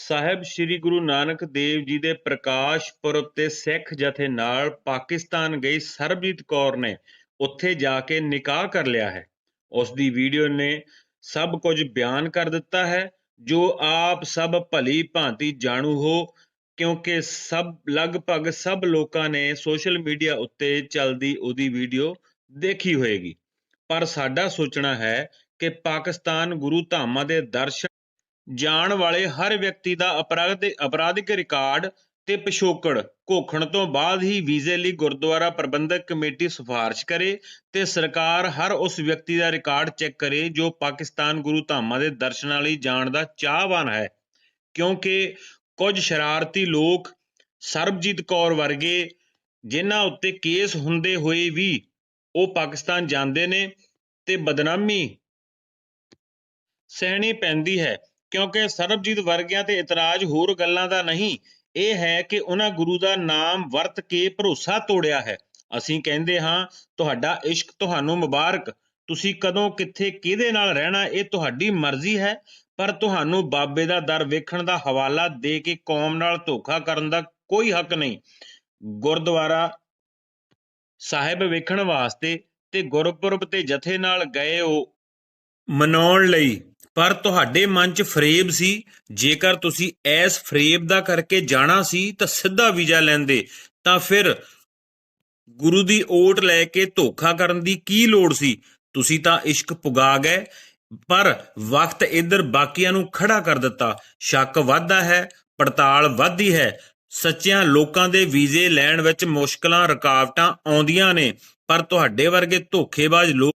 ਸਾਹਿਬ, ਸ੍ਰੀ ਗੁਰੂ ਨਾਨਕ ਦੇਵ ਜੀ ਦੇ ਪ੍ਰਕਾਸ਼ ਪੁਰਬ ਤੇ ਸਿੱਖ ਜਥੇ ਨਾਲ ਪਾਕਿਸਤਾਨ ਗਈ ਸਰਬਜੀਤ ਕੌਰ ਨੇ ਉੱਥੇ ਜਾ ਕੇ ਨਿਕਾਹ ਕਰ ਲਿਆ ਹੈ। ਉਸ ਦੀ ਵੀਡੀਓ ਨੇ ਸਭ ਕੁਝ ਬਿਆਨ ਕਰ ਦਿੱਤਾ ਹੈ। ਜੋ ਆਪ ਸਭ ਭਲੀ ਭਾਂਤੀ ਜਾਣੂ ਹੋ, ਕਿਉਂਕਿ ਸਭ, ਲਗਭਗ ਸਭ ਲੋਕਾਂ ਨੇ ਸੋਸ਼ਲ ਮੀਡੀਆ ਉੱਤੇ ਚੱਲਦੀ ਉਹਦੀ ਵੀਡੀਓ ਦੇਖੀ ਹੋਏਗੀ। ਪਰ ਸਾਡਾ ਸੋਚਣਾ ਹੈ ਕਿ ਪਾਕਿਸਤਾਨ ਗੁਰੂ ਧਾਮਾਂ ਦੇ ਦਰਸ਼ਨ ਜਾਣ ਵਾਲੇ ਹਰ ਵਿਅਕਤੀ ਦਾ ਅਪਰਾਧ ਅਪਰਾਧਿਕ ਰਿਕਾਰਡ ਤੇ ਪਿਛੋਕੜ ਘੋਖਣ ਤੋਂ ਬਾਅਦ ਹੀ ਵੀਜ਼ੇ ਲਈ ਗੁਰਦੁਆਰਾ ਪ੍ਰਬੰਧਕ ਕਮੇਟੀ ਸਿਫਾਰਿਸ਼ ਕਰੇ ਤੇ ਸਰਕਾਰ ਹਰ ਉਸ ਵਿਅਕਤੀ ਦਾ ਰਿਕਾਰਡ ਚੈੱਕ ਕਰੇ ਜੋ ਪਾਕਿਸਤਾਨ ਗੁਰੂ ਧਾਮਾਂ ਦੇ ਦਰਸ਼ਨਾਂ ਲਈ ਜਾਣ ਦਾ ਚਾਹਵਾਨ ਹੈ। ਕਿਉਂਕਿ ਕੁਝ ਸ਼ਰਾਰਤੀ ਲੋਕ ਸਰਬਜੀਤ ਕੌਰ ਵਰਗੇ ਜਿਨ੍ਹਾਂ ਉੱਤੇ ਕੇਸ ਹੁੰਦੇ ਹੋਏ ਵੀ ਉਹ ਪਾਕਿਸਤਾਨ ਜਾਂਦੇ ਨੇ ਤੇ ਬਦਨਾਮੀ ਸਹਿਣੀ ਪੈਂਦੀ ਹੈ। ਕਿਉਂਕਿ ਸਰਬਜੀਤ ਵਰਗਿਆਂ ਤੇ ਇਤਰਾਜ਼ ਹੋਰ ਗੱਲਾਂ ਦਾ ਨਹੀਂ, ਇਹ ਹੈ ਕਿ ਉਹਨਾਂ ਗੁਰੂ ਦਾ ਨਾਮ ਵਰਤ ਕੇ ਭਰੋਸਾ ਤੋੜਿਆ ਹੈ। ਅਸੀਂ ਕਹਿੰਦੇ ਹਾਂ, ਤੁਹਾਡਾ ਇਸ਼ਕ ਤੁਹਾਨੂੰ ਮੁਬਾਰਕ। ਤੁਸੀਂ ਕਦੋਂ ਕਿੱਥੇ ਕਿਹਦੇ ਨਾਲ ਰਹਿਣਾ, ਇਹ ਤੁਹਾਡੀ ਮਰਜ਼ੀ ਹੈ। ਪਰ ਤੁਹਾਨੂੰ ਬਾਬੇ ਦਾ ਦਰ ਵੇਖਣ ਦਾ ਹਵਾਲਾ ਦੇ ਕੇ ਕੌਮ ਨਾਲ ਧੋਖਾ ਕਰਨ ਦਾ ਕੋਈ ਹੱਕ ਨਹੀਂ। ਗੁਰਦੁਆਰਾ ਸਾਹਿਬ ਵੇਖਣ ਵਾਸਤੇ ਤੇ ਗੁਰਪੁਰਬ ਤੇ ਜਥੇ ਨਾਲ ਗਏ ਉਹ ਮਨਾਉਣ ਲਈ ਪਰ ਤੁਹਾਡੇ ਮਨ 'ਚ ਫਰੇਬ ਸੀ। ਜੇਕਰ ਤੁਸੀਂ ਐਸ ਫਰੇਬ ਦਾ ਕਰਕੇ ਜਾਣਾ ਸੀ ਤਾਂ ਸਿੱਧਾ ਵੀਜ਼ਾ ਲੈਂਦੇ, ਤਾਂ ਫਿਰ ਗੁਰੂ ਦੀ ਓਟ ਲੈ ਕੇ ਧੋਖਾ ਕਰਨ ਦੀ ਕੀ ਲੋੜ ਸੀ? ਤੁਸੀਂ ਤਾਂ ਇਸ਼ਕ ਪੁਗਾ ਗਏ, ਪਰ ਵਕਤ ਇੱਧਰ ਬਾਕੀਆਂ ਨੂੰ ਖੜਾ ਕਰ ਦਿੱਤਾ। ਸ਼ੱਕ ਵੱਧਦਾ ਹੈ, ਪੜਤਾਲ ਵੱਧਦੀ ਹੈ। ਸੱਚਿਆਂ ਲੋਕਾਂ ਦੇ ਵੀਜ਼ੇ ਲੈਣ ਵਿੱਚ ਮੁਸ਼ਕਲਾਂ, ਰੁਕਾਵਟਾਂ ਆਉਂਦੀਆਂ ਨੇ, ਪਰ ਤੁਹਾਡੇ ਵਰਗੇ ਧੋਖੇਬਾਜ਼ ਲੋਕ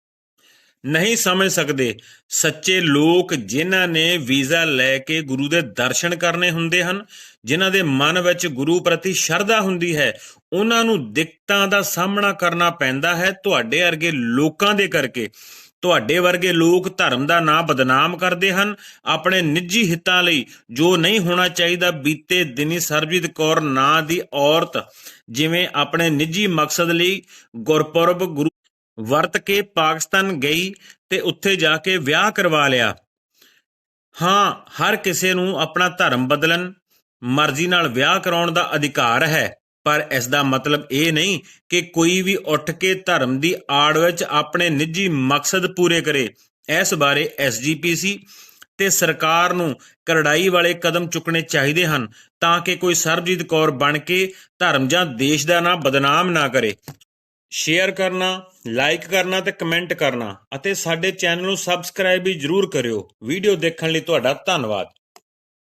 ਨਹੀਂ ਸਮਝ ਸਕਦੇ। ਸੱਚੇ ਲੋਕ ਜਿਨ੍ਹਾਂ ਨੇ ਵੀਜ਼ਾ ਲੈ ਕੇ ਗੁਰੂ ਦੇ ਦਰਸ਼ਨ ਕਰਨੇ ਹੁੰਦੇ ਹਨ, ਜਿਨ੍ਹਾਂ ਦੇ ਮਨ ਵਿੱਚ ਗੁਰੂ ਪ੍ਰਤੀ ਸ਼ਰਧਾ ਹੁੰਦੀ ਹੈ, ਉਹਨਾਂ ਨੂੰ ਦਿੱਕਤਾਂ ਦਾ ਸਾਹਮਣਾ ਕਰਨਾ ਪੈਂਦਾ ਹੈ ਤੁਹਾਡੇ ਵਰਗੇ ਲੋਕਾਂ ਦੇ ਕਰਕੇ। ਤੁਹਾਡੇ ਵਰਗੇ ਲੋਕ ਧਰਮ ਦਾ ਨਾਂ ਬਦਨਾਮ ਕਰਦੇ ਹਨ। ਆਪਣੇ ਨਿੱਜੀ ਹਿੱਤਾਂ ਲਈ ਜੋ ਨਹੀਂ ਹੋਣਾ ਚਾਹੀਦਾ, ਬੀਤੇ ਦਿਨੀ ਸਰਬਜੀਤ ਕੌਰ ਨਾਂ ਦੀ ਔਰਤ ਜਿਵੇਂ ਆਪਣੇ ਨਿੱਜੀ ਮਕਸਦ ਲਈ ਗੁਰਪੁਰਬ ਗੁਰੂ ਵਰਤ ਕੇ ਪਾਕਿਸਤਾਨ ਗਈ ਤੇ ਉੱਥੇ ਜਾ ਕੇ ਵਿਆਹ ਕਰਵਾ ਲਿਆ। ਹਾਂ, ਹਰ ਕਿਸੇ ਨੂੰ ਆਪਣਾ ਧਰਮ ਬਦਲਣ, ਮਰਜ਼ੀ ਨਾਲ ਵਿਆਹ ਕਰਾਉਣ ਦਾ ਅਧਿਕਾਰ ਹੈ, ਪਰ ਇਸ ਦਾ ਮਤਲਬ ਇਹ ਨਹੀਂ ਕਿ ਕੋਈ ਵੀ ਉੱਠ ਕੇ ਧਰਮ ਦੀ ਆੜ ਵਿੱਚ ਆਪਣੇ ਨਿੱਜੀ ਮਕਸਦ ਪੂਰੇ ਕਰੇ। ਇਸ ਬਾਰੇ ਐਸਜੀਪੀਸੀ ਤੇ ਸਰਕਾਰ ਨੂੰ ਕਰੜਾਈ ਵਾਲੇ ਕਦਮ ਚੁੱਕਣੇ ਚਾਹੀਦੇ ਹਨ ਤਾਂ ਕਿ ਕੋਈ ਸਰਬਜੀਤ ਕੌਰ ਬਣ ਕੇ ਧਰਮ ਜਾਂ ਦੇਸ਼ ਦਾ ਨਾਂ ਬਦਨਾਮ ਨਾ ਕਰੇ। ਸ਼ੇਅਰ ਕਰਨਾ ਲਾਈਕ ਕਰਨਾ ਤੇ ਕਮੈਂਟ ਕਰਨਾ ਅਤੇ ਸਾਡੇ ਚੈਨਲ ਨੂੰ ਸਬਸਕ੍ਰਾਈਬ ਵੀ ਜਰੂਰ ਕਰਿਓ। ਵੀਡੀਓ ਦੇਖਣ ਲਈ ਤੁਹਾਡਾ ਧੰਨਵਾਦ।